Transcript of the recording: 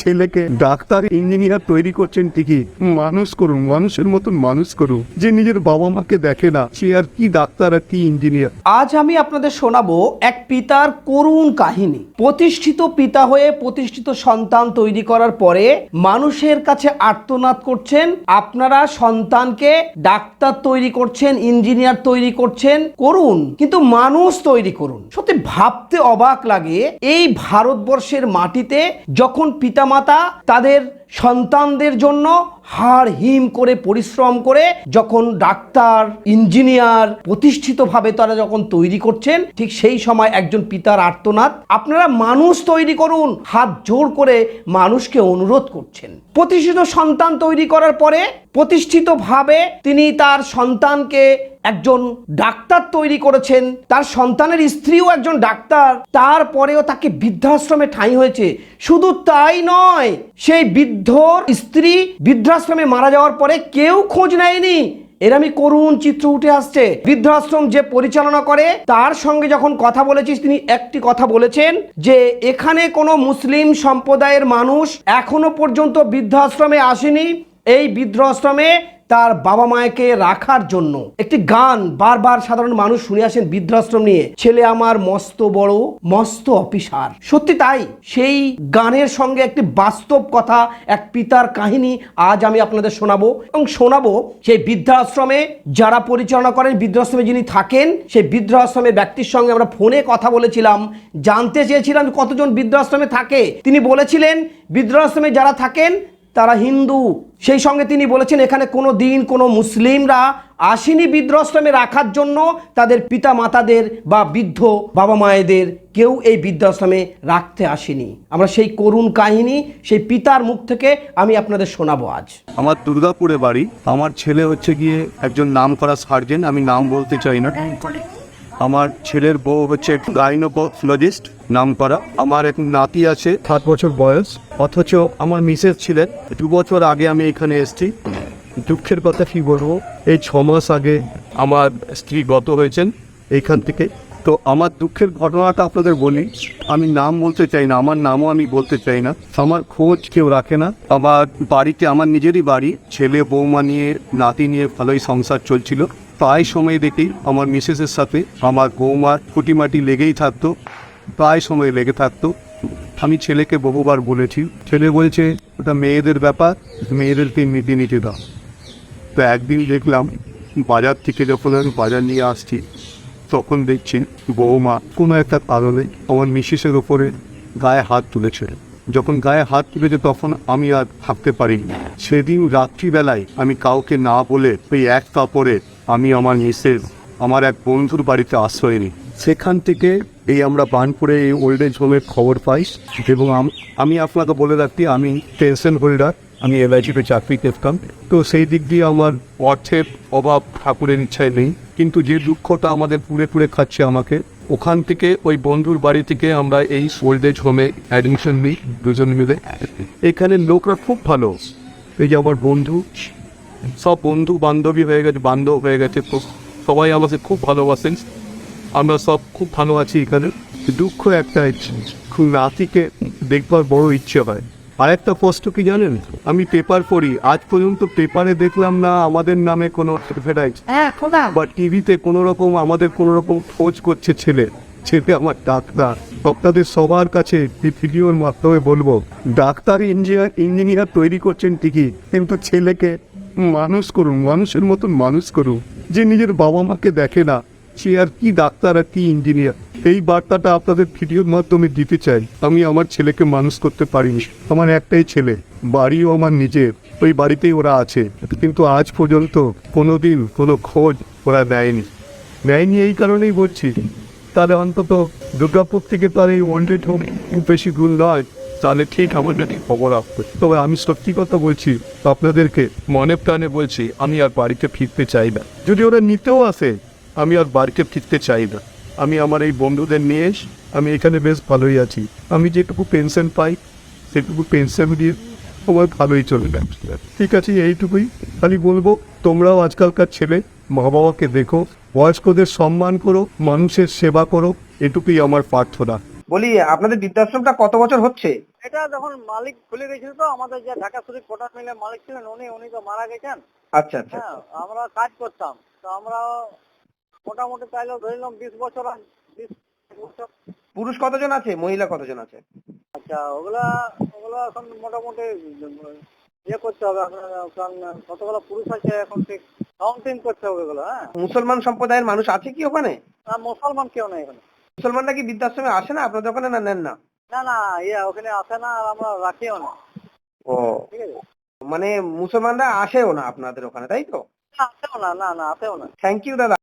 ছেলেকে doctor, engineer তৈরি করছেন ঠিকই। মানুষ করুন, মানুষের মতন মানুষ করুন। যে নিজের বাবা মাকে দেখে না, সে আর কি ডাক্তার আর কি ইঞ্জিনিয়ার। আজ আমি আপনাদের শোনাবো এক পিতার করুণ কাহিনী। প্রতিষ্ঠিত পিতা হয়ে প্রতিষ্ঠিত সন্তান তৈরি করার পরে মানুষের কাছে আর্তনাদ করছেন, আপনারা সন্তানকে ডাক্তার তৈরি করছেন, ইঞ্জিনিয়ার তৈরি করছেন, করুন, কিন্তু মানুষ তৈরি করুন। সত্যি ভাবতে অবাক লাগে, এই ভারতবর্ষের মাটিতে যখন পিতামাতা তাদের সন্তানদের জন্য হাড় হিম করে পরিশ্রম করে যখন ডাক্তার, ইঞ্জিনিয়ার প্রতিষ্ঠিতভাবে তারা যখন তৈরি করছেন, ঠিক সেই সময় একজন পিতার আর্তনাদ, আপনারা মানুষ তৈরি করুন, হাত জোর করে মানুষকে অনুরোধ করছেন। প্রতিষ্ঠিত সন্তান তৈরি করার পরে প্রতিষ্ঠিতভাবে তিনি তার সন্তানকে একজন ডাক্তার তৈরি করেছেন, তার সন্তানের স্ত্রীও একজন ডাক্তার, তারপরেও তাকে বৃদ্ধাশ্রমে ঠাঁই হয়েছে। শুধু তাই নয়, সেই বৃদ্ধর স্ত্রী বৃদ্ধাশ্রমে মারা যাওয়ার পরে কেউ খোঁজ নেয়নি। এরমই করুণ চিত্র উঠে আসছে। বৃদ্ধাশ্রম যে পরিচালনা করে, তার সঙ্গে যখন কথা বলেছিস, তিনি একটি কথা বলেছেন যে, এখানে কোনো মুসলিম সম্প্রদায়ের মানুষ এখনও পর্যন্ত বৃদ্ধাশ্রমে আসেনি। এই বৃদ্ধাশ্রমে তার বাবা মাকে রাখার জন্য। একটি গান বারবার সাধারণ মানুষ শুনে আসেন বৃদ্ধাশ্রম নিয়ে। ছেলে আমার মস্ত বড়, মস্ত অফিসার। সত্যি তাই? সেই গানের সঙ্গে একটি বাস্তব কথা, এক পিতার কাহিনী আজ আমি আপনাদের শোনাবো। এবং শোনাবো সেই বৃদ্ধাশ্রমে যারা পরিচালনা করেন, বৃদ্ধাশ্রমে যিনি থাকেন, সেই বৃদ্ধাশ্রমের ব্যক্তির সঙ্গে আমরা ফোনে কথা বলেছিলাম। জানতে চেয়েছিলাম কতজন বৃদ্ধাশ্রমে থাকে। তিনি বলেছিলেন, বৃদ্ধাশ্রমে যারা থাকেন তারা হিন্দু। সেই সঙ্গে তিনি বলেছেন এখানে কোনো দিন কোনো মুসলিমরা আসেনি বৃদ্ধাশ্রমে রাখার জন্য। তাদের পিতা মাতাদের বা বৃদ্ধ বাবা মায়েদের কেউ এই বৃদ্ধাশ্রমে রাখতে আসেনি। আমরা সেই করুণ কাহিনী সেই পিতার মুখ থেকে আমি আপনাদের শোনাবো আজ। আমার দুর্গাপুরে বাড়ি। আমার ছেলে হচ্ছে গিয়ে একজন নাম করা সার্জেন আমি নাম বলতে চাই না। আমার ছেলের বউ হচ্ছে গাইনোকোলজিস্ট, নাম করা। আমার এক নাতি আছে, সাত বছর বয়স। অথচ আমার মিসেস ছিলেন। দু বছর আগে আমি এখানে এসেছি। দুঃখের কথা কি বলব? এই ছ মাস আগে আমার স্ত্রী গত হয়েছেন এইখান থেকে। তো আমার দুঃখের ঘটনাটা আপনাদের বলি। আমি নাম বলতে চাই না, আমার নামও আমি বলতে চাই না। আমার খোঁজ কেউ রাখে না। আমার বাড়িতে, আমার নিজেরই বাড়ি। ছেলে, বৌমা নিয়ে, নাতি নিয়ে ভালোই সংসার চলছিল। প্রায় সময় দেখি আমার মিসেসের সাথে, আমার বৌমার খুঁটিমাটি লেগেই থাকতো, প্রায় সময় লেগে থাকতো। আমি ছেলেকে বহুবার বলেছি, ছেলে বলছে, ওটা মেয়েদের ব্যাপার মেয়েদেরকে নীতি নীতি দাও। তো একদিন দেখলাম, বাজার থেকে যখন আমি বাজার নিয়ে আসছি, তখন দেখছি বৌমা কোনো একটা কারণে আমার মিসেসের ওপরে গায়ে হাত তুলেছে। যখন গায়ে হাত তুলেছে তখন আমি আর থাকতে পারিনি। সেদিন রাত্রিবেলায় আমি কাউকে না বলে ওই এক কাপড়ে আমি আমার মিসেস আমার এক বন্ধুর বাড়িতে আশ্রয় নিই। সেখান থেকে এই আমরা বানপুরে এই ওল্ড এজ হোমের খবর পাই এবং আমি আপনাকে বলে রাখি, আমি পেনশন হোল্ডার আমি এলআইসিতে চাকরি করতাম। তো সেই দিক দিয়ে আমার অর্থের অভাব ঠাকুরের ইচ্ছায় নেই। কিন্তু যে দুঃখটা আমাদের পুড়ে পুড়ে খাচ্ছে আমাকে, ওখান থেকে ওই বন্ধুর বাড়ি থেকে আমরা এই ওল্ড এজ হোমে অ্যাডমিশন নিই দুজন মিলে। এখানে লোকরা খুব ভালো। এই যে আমার বন্ধু সব বন্ধু বান্ধবী হয়ে গেছে বান্ধব হয়ে গেছে সবাই আমাকে খুব ভালোবাসেন। আমরা সব খুব ভালো আছি এখানে। দুঃখ একটা ইচ্ছে খুব নাতিকে দেখবার বড় ইচ্ছে হয়। আর একটা কষ্ট কি জানেন? আমি পেপার পড়ি আজ পর্যন্ত পেপারে দেখলাম না আমাদের নামে কোনো অ্যাডভার্টাইজ বা টিভিতে কোনো রকম আমাদের কোনো রকম খোঁজ করছে ছেলে। ছেলে আমার ডাক্তার। আপনাদের সবার কাছে এই ভিডিওর মাধ্যমে বলব ডাক্তার ইঞ্জিনিয়ার ইঞ্জিনিয়ার তৈরি করছেন ঠিকই কিন্তু ছেলেকে মানুষ করুন, মানুষের মতন মানুষ করুন। যে নিজের বাবা মাকে দেখে না, সে আর কি ডাক্তার আর কি ইঞ্জিনিয়ার এই বার্তাটা আপনাদের ভিডিওর মাধ্যমে দিতে চাই। আমি আমার ছেলেকে মানুষ করতে পারিনি। আমার একটাই ছেলে, বাড়িও আমার নিজের। ওই বাড়িতেই ওরা আছে। কিন্তু আজ পর্যন্ত কোনোদিন কোনো খোঁজ ওরা দেয়নি নেয়নি এই কারণেই বলছি, তাহলে অন্তত দুর্গাপুর থেকে তার এই ওয়ান্টেড হোম বেশি দূর নয়। তাহলে ঠিক আমার যদি। খবর আসবে। তবে আমি সত্যি কথা বলছি আপনাদেরকে মনে প্রাণে বলছি আমি আর বাড়িতে ফিরতে চাই না। যদি ওরা নিতেও আসে আমি আর বাড়িতে ফিরতে চাই না। আমি আমার এই বন্ধুদের নিয়ে এস- আমি এখানে বেশ ভালোই আছি। আমি যেটুকু পেনশন পাই সেটুকু পেনশন দিয়ে আমার ভালোই চলবে। ঠিক আছে এইটুকুই। খালি বলব তোমরাও আজকালকার ছেলে মা বাবাকে দেখো বয়স্কদের সম্মান করো মানুষের সেবা করো এটুকুই আমার প্রার্থনা। বলি আপনাদের বৃদ্ধাশ্রমটা কত বছর হচ্ছে? এটা যখন মালিক খুলে গেছিল তো আমাদের যে ঢাকা শরীফ কোটার মিলে মালিক ছিলেন উনি উনি তো মারা গেছেন। আচ্ছা আচ্ছা হ্যাঁ আমরা কাজ করতাম। তো আমরা মোটামুটি তাইলে ধরে নিলাম বিশ বছর বিশ বছর। পুরুষ কতজন আছে? মহিলা কতজন আছে? আচ্ছা ওগুলা ওগুলা এখন মোটামুটি ইয়ে করতে হবে আপনার কারণ কতগুলো পুরুষ আছে এখন ঠিক কাউন্টিং করতে হবে ওগুলো হ্যাঁ। মুসলমান সম্প্রদায়ের মানুষ আছে কি ওখানে? মুসলমান কেউ নেই এখানে। মুসলমানরা কি বৃদ্ধাশ্রমে আসে না আপনাদের ওখানে না নেন না? না না ইয়া ওখানে আসে না আর আমরা রাখিও না। ও। ঠিক আছে? মানে মুসলমানরা আসেও না আপনাদের ওখানে তাই তো? আসেও না না না আসেও না। থ্যাংক ইউ দাদা।